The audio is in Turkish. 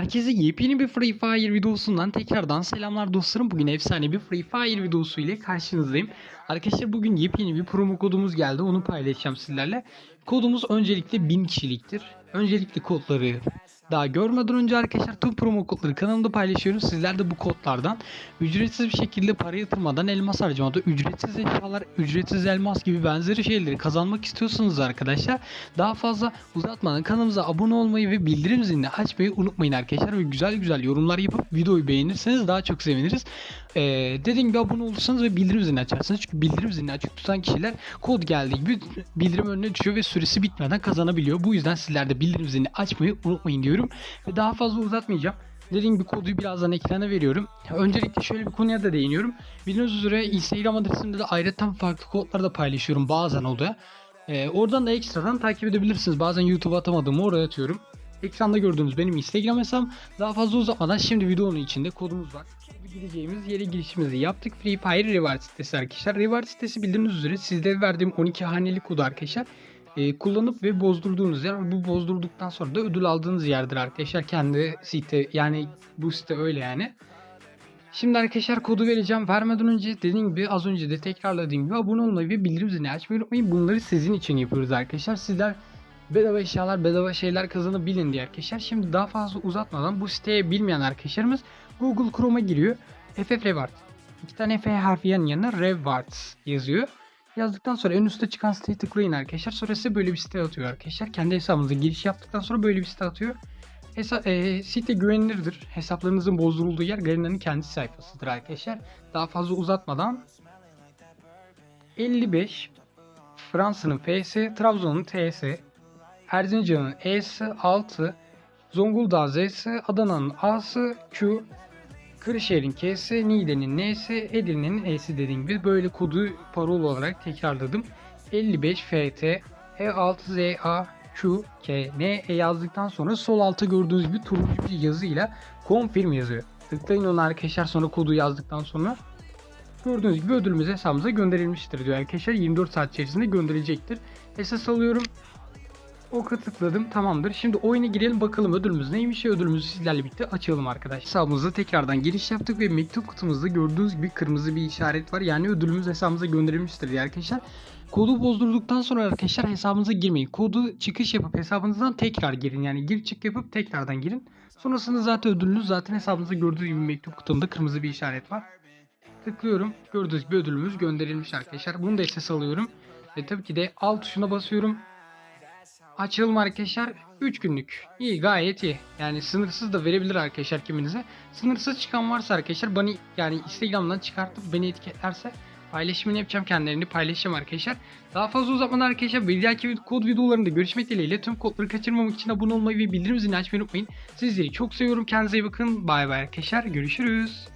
Herkese yepyeni bir Free Fire videosundan tekrardan selamlar dostlarım. Bugün efsane bir Free Fire videosu ile karşınızdayım. Arkadaşlar bugün yepyeni bir promo kodumuz geldi. Onu paylaşacağım sizlerle. Kodumuz öncelikle 1000 kişiliktir. Öncelikli kodları daha görmeden önce arkadaşlar tüm promo kodları kanalımda paylaşıyorum. Sizler de bu kodlardan ücretsiz bir şekilde para yatırmadan elmas harcamada ücretsiz eşyalar, ücretsiz elmas gibi benzeri şeyleri kazanmak istiyorsanız arkadaşlar daha fazla uzatmadan kanalımıza abone olmayı ve bildirim zilini açmayı unutmayın arkadaşlar. Ve güzel güzel yorumlar yapıp videoyu beğenirseniz daha çok seviniriz. Ee, dediğim gibi abone olursanız ve bildirim zilini açarsanız çünkü bildirim zilini açık tutan kişiler kod geldiği gibi bildirim önüne düşüyor ve süresi bitmeden kazanabiliyor. Bu yüzden sizler de bildirim zilini açmayı unutmayın diyorum. Ve daha fazla uzatmayacağım. Dediğim gibi kodu birazdan ekrana veriyorum. Öncelikle şöyle bir konuya da değiniyorum. Bildiğiniz üzere Instagram adresimde de ayrıca farklı kodlar da paylaşıyorum bazen oluyor. Ee, oradan da ekstradan takip edebilirsiniz. Bazen YouTube'a atamadığımı oraya atıyorum. Ekranda gördüğünüz benim Instagram hesabım. Daha fazla uzatmadan şimdi videonun içinde kodumuz var. Gideceğimiz yere girişimizi yaptık. Free Fire Reward sitesi arkadaşlar. Reward sitesi bildiğiniz üzere sizde verdiğim 12 haneli kodu arkadaşlar. Ee, kullanıp ve bozdurduğunuz yer bu bozdurduktan sonra da ödül aldığınız yerdir arkadaşlar. Kendi site yani bu site öyle yani. Şimdi arkadaşlar kodu vereceğim. Vermeden önce dediğim gibi az önce de tekrarladığım gibi abone olmayı ve bildirim zilini açmayı unutmayın. Bunları sizin için yapıyoruz arkadaşlar. Sizler bedava eşyalar, bedava şeyler kazanabilin diye arkadaşlar. Şimdi daha fazla uzatmadan bu siteye bilmeyen arkadaşlarımız Google Chrome'a giriyor. FF Reward. İki tane F harfi yan yana Rewards yazıyor. Yazdıktan sonra en üstte çıkan siteye tıklayın arkadaşlar. Sonra size böyle bir site atıyor arkadaşlar. Kendi hesabınıza giriş yaptıktan sonra böyle bir site atıyor. Hesa e, site güvenilirdir. Hesaplarınızın bozdurulduğu yer Garina'nın kendi sayfasıdır arkadaşlar. Daha fazla uzatmadan 55 Fransa'nın F'si, Trabzon'un T'si, Erzincan'ın E'si 6, Zonguldak'ın Z'si, Adana'nın A'sı, Q, Kırşehir'in K'si, Niğde'nin N'si, Edirne'nin E'si dediğim gibi böyle kodu parol olarak tekrarladım. 55 FT E6ZA Q K N E yazdıktan sonra sol altta gördüğünüz gibi turuncu bir yazıyla confirm yazıyor. Tıklayın onu arkadaşlar sonra kodu yazdıktan sonra gördüğünüz gibi ödülümüz hesabımıza gönderilmiştir diyor arkadaşlar. 24 saat içerisinde gönderilecektir. Esas alıyorum. Oka tıkladım tamamdır. Şimdi oyuna girelim bakalım ödülümüz neymiş ya ödülümüzü sizlerle birlikte açalım arkadaşlar. Hesabımıza tekrardan giriş yaptık ve mektup kutumuzda gördüğünüz gibi kırmızı bir işaret var. Yani ödülümüz hesabımıza gönderilmiştir diye arkadaşlar. Kodu bozdurduktan sonra arkadaşlar hesabınıza girmeyin. Kodu çıkış yapıp hesabınızdan tekrar girin. Yani gir çık yapıp tekrardan girin. Sonrasında zaten ödülünüz zaten hesabınızda gördüğünüz gibi mektup kutumda kırmızı bir işaret var. Tıklıyorum. Gördüğünüz gibi ödülümüz gönderilmiş arkadaşlar. Bunu da SS alıyorum. Ve tabii ki de alt tuşuna basıyorum. Açılım arkadaşlar 3 günlük. İyi gayet iyi. Yani sınırsız da verebilir arkadaşlar kiminize. Sınırsız çıkan varsa arkadaşlar bana yani Instagram'dan çıkartıp beni etiketlerse paylaşımını yapacağım kendilerini paylaşacağım arkadaşlar. Daha fazla uzatmadan arkadaşlar bir kod videolarında görüşmek dileğiyle tüm kodları kaçırmamak için abone olmayı ve bildirim zilini açmayı unutmayın. Sizleri çok seviyorum. Kendinize iyi bakın. Bay bay arkadaşlar. Görüşürüz.